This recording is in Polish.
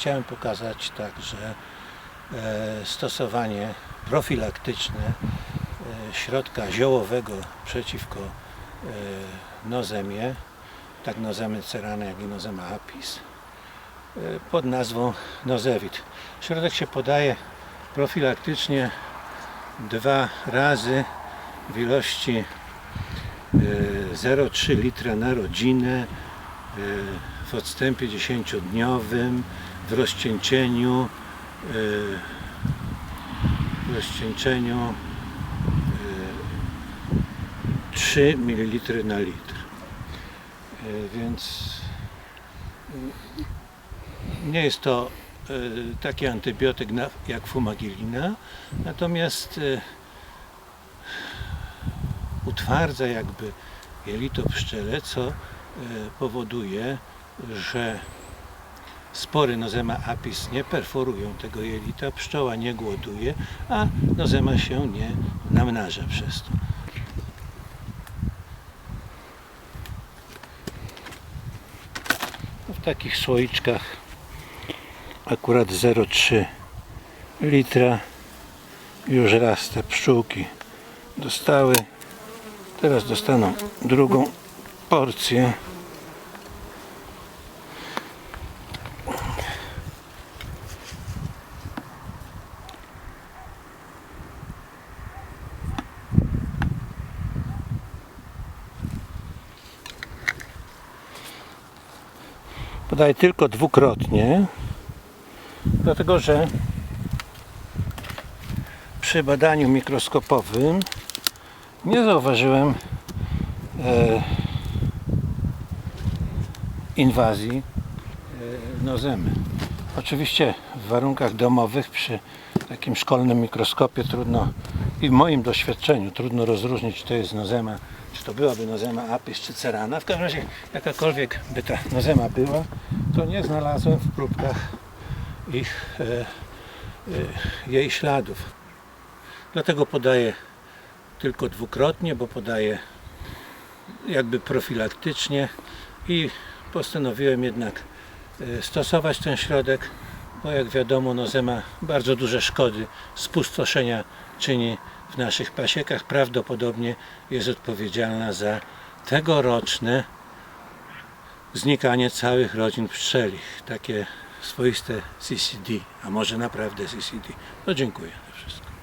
chciałem pokazać także e, stosowanie profilaktyczne e, środka ziołowego przeciwko e, nozemie, tak nozemy cerana, jak i nozema apis, pod nazwą Nozewit. Środek się podaje profilaktycznie dwa razy w ilości e, 0,3 litra na rodzinę w odstępie 10-dniowym w rozcieńczeniu e, w rozcieńczeniu e, 3 ml na litr. E, Więc e, nie jest to e, taki antybiotyk jak fumagilina, natomiast e, utwardza jakby jelito pszczele, co e, powoduje, że spory nozema apis nie perforują tego jelita, pszczoła nie głoduje, a nozema się nie namnaża przez to. W takich słoiczkach akurat 0,3 litra już raz te pszczółki dostały. Teraz dostaną drugą porcję. Podaję tylko dwukrotnie, dlatego że przy badaniu mikroskopowym nie zauważyłem e, inwazji e, nozemy. Oczywiście w warunkach domowych przy takim szkolnym mikroskopie trudno i w moim doświadczeniu trudno rozróżnić, czy to jest nozema, czy to byłaby nozema apis, czy cerana. W każdym razie jakakolwiek by ta nozema była, to nie znalazłem w próbkach ich, e, e, jej śladów. Dlatego podaję tylko dwukrotnie, bo podaję jakby profilaktycznie i postanowiłem jednak stosować ten środek, bo jak wiadomo nozema bardzo duże szkody, spustoszenia czyni w naszych pasiekach. Prawdopodobnie jest odpowiedzialna za tegoroczne znikanie całych rodzin pszczelich. Takie swoiste CCD, a może naprawdę CCD. No dziękuję za wszystko.